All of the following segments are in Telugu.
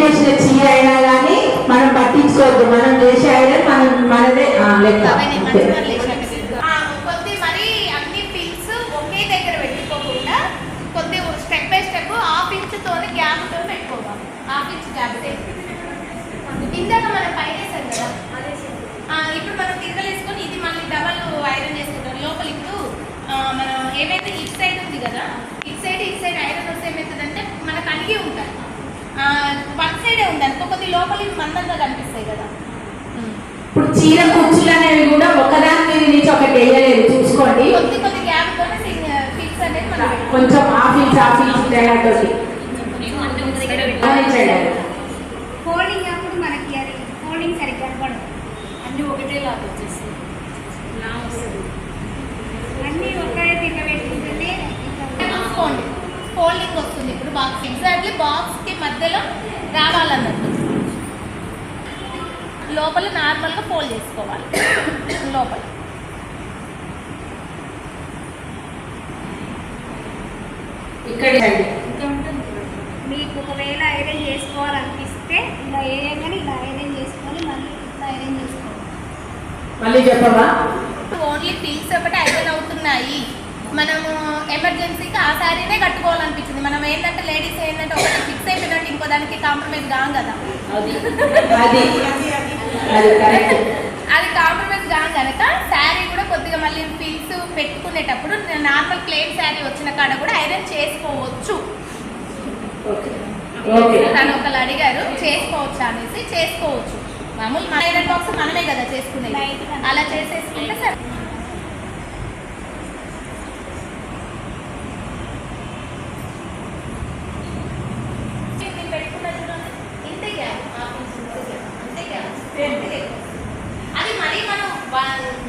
చీర అయినా కానీ మనం పట్టించుకోవద్దు. మనం చేసే ఐరన్ మనం మనదే. లెక్క. అంతే. ఆ, కొద్ది మరి అన్ని పిల్స్ ఒకే దగ్గర పెట్టుకోకుండా కొద్ది step by step half inch తోని గ్యాప్తో పెట్టుకోవాలి. హాఫ్ ఇంచ్ గ్యాప్ ఇందాక మనం పైన వేసాం కదా? ఆ, ఇప్పుడు మనం తిరగలేసుకొని ఇది మళ్ళీ డబల్ ఐరన్ చేసుకుంటాం లోపల ఇప్పుడు మనం ఏమైతే ఇట్ సైడ్ ఉంది కదా ఇట్ సైడ్ ఇట్ సైడ్ ఐరన్ వస్తే ఏమవుతుందంటే మనకు అణిగి ఉంటాయి. సైడే ఉంది అనుకో కొద్ది లోపలి మందంగా కనిపిస్తాయి కదా. ఇప్పుడు చీర కుచ్చులు అనేవి కూడా ఒకదాని మీద నుంచి ఒకటి వేయలేదు. చూసుకోండి. కొద్ది కొద్ది గ్యాప్ తోనే ఫిక్స్ అనేది మనం. కొంచెం తేడా తోటి గమనించండి ఫోల్డింగ్ అప్పుడు మనకి అది ఫోల్డింగ్ సరిగ్గా కనపడదు అన్ని ఒకటే లాగా వచ్చేసి లా వస్తుంది. అన్నీ ఒకే దగ్గర పెట్టుకుంటేనే ఫోల్డింగ్ వస్తుంది. ఇప్పుడు బాక్స్ ఎగ్జాక్ట్లీ బాక్స్కి మధ్యలో రావాలన్నట్టు. లోపల నార్మల్గా ఫోల్డ్ చేసుకోవాలి. లోపల. ఇక్కడ మీకు ఒకవేళ ఐరన్ చేసుకోవాలనిపిస్తే ఇలా వేయగానే ఇలా ఐరన్ చేసుకొని మళ్ళీ ఇట్లా ఐరన్ చేసుకోవాలి మళ్ళీ చెప్పవా? ఓన్లీ పిల్స్ ఒకటి ఐరన్ అవుతున్నాయి. మనము ఎమర్జెన్సీకి ఆ శారీనే కట్టుకోవాలనిపించింది. మనం ఏంటంటే లేడీస్ ఏంటంటే ఒకటి ఫిక్స్ అయిపోయినట్టు ఇంకో దానికి కాంప్రమైజ్ కాం కదా. అది. అది. అది కరెక్ట్. అది కాంప్రమైజ్ కాం కనుక శారీ కూడా కొద్దిగా మళ్ళీ పిల్స్ పెట్టుకునేటప్పుడు నార్మల్ ప్లేన్ శారీ వచ్చిన కాడ కూడా ఐరన్ చేసుకోవచ్చు. ఓకే. ఓకే. తను ఒకళ్ళు అడిగారు చేసుకోవచ్చు అనేసి చేసుకోవచ్చు. మామూలు మన ఐరన్ బాక్స్ మనమే కదా చేసుకునేది. అలా చేసేసుకుంటే సరే.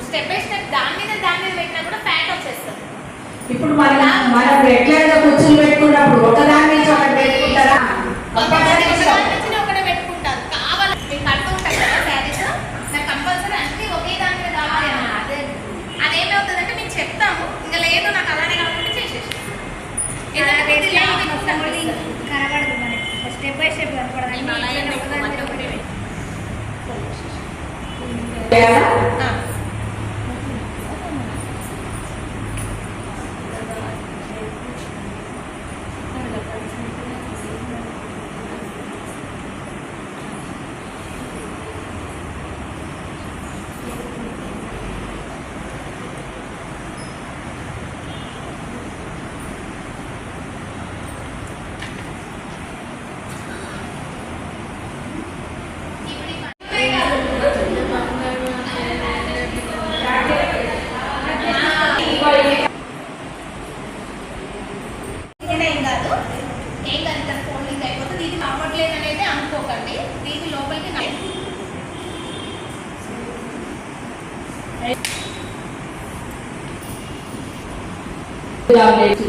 స్టెప్ బై స్టెప్ దాని మీద దాని మీద పెట్టినా కూడా ఫ్యాట్ వచ్చేస్తుంది. ఇప్పుడు మనం మనం రెగ్యులర్గా కూర్చుని పెట్టుకున్నప్పుడు ఒకదాని నుంచి ఒకటి పెట్టుకుంటారా? ఒకటే పెట్టుకుంటారు. కావాలి. మీకు కదా శారీస్ నాకు కంపల్సరీ అన్ని ఒకే దాని మీద కావాలి అదేమవుతుందంటే మేము చెప్తాము. ఇంకా లేదు నాకు అలానే కావాలంటే చేసేసి. కనబడదు మనకి స్టెప్ బై స్టెప్ కనపడదు అన్నీ అలాగే ఇట్లా ఒకదాని మీద ఒకటే ఒకటి. చేయాలా? ఆ. ఇప్పుడు ఈ పని- ఇది ఏం కాదు ఏం కాదు ఇక్కడ ఫోల్డింగ్ అయిపోతుంది ఇది అవ్వట్లేదు అనేది అనుకోకండి దీని లోపలికి నా- చేసి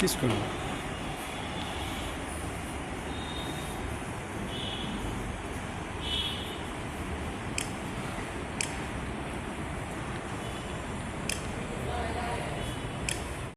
Piscando.